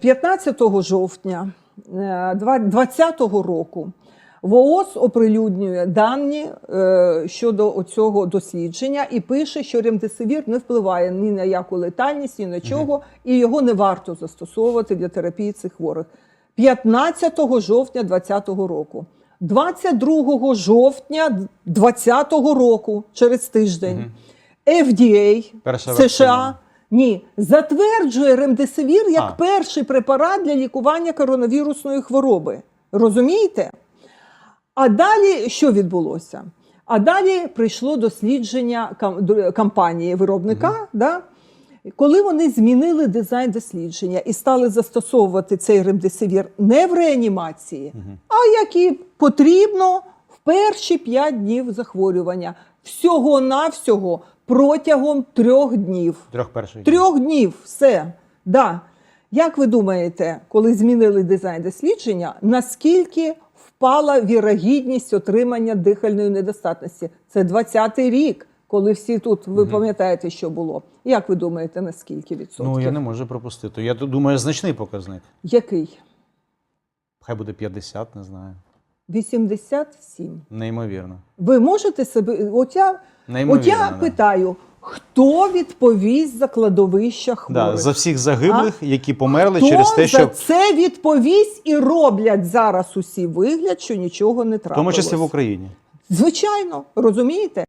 15 жовтня 2020 року ВООЗ оприлюднює дані е, щодо цього дослідження і пише, що ремдесивір не впливає ні на яку летальність, ні на чого, і його не варто застосовувати для терапії цих хворих. 15 жовтня 2020 року. 22 жовтня 2020 року, через тиждень, FDA Перша США. Ні, затверджує ремдесивір як А. перший препарат для лікування коронавірусної хвороби. Розумієте? А далі що відбулося? А далі прийшло дослідження компанії виробника, да? коли вони змінили дизайн дослідження і стали застосовувати цей ремдесивір не в реанімації, а як і потрібно в перші 5 днів захворювання. Всього-навсього протягом трьох днів. Трьох перших. Трьох днів, все. Да. Як ви думаєте, коли змінили дизайн дослідження, наскільки впала вірогідність отримання дихальної недостатності? Це 20-й рік, коли всі тут, ви пам'ятаєте, що було. Як ви думаєте, на скільки відсотків? Ну, я не можу пропустити. Я думаю, значний показник. Який? Хай буде 50, не знаю. 87. Неймовірно. Ви можете себе. От я, от я да. питаю, хто відповість за кладовища хворих? Да, за всіх загиблих, які померли Хто через те, за що це відповість і роблять зараз усі вигляд, що нічого не в тому числі в Україні. Звичайно, розумієте?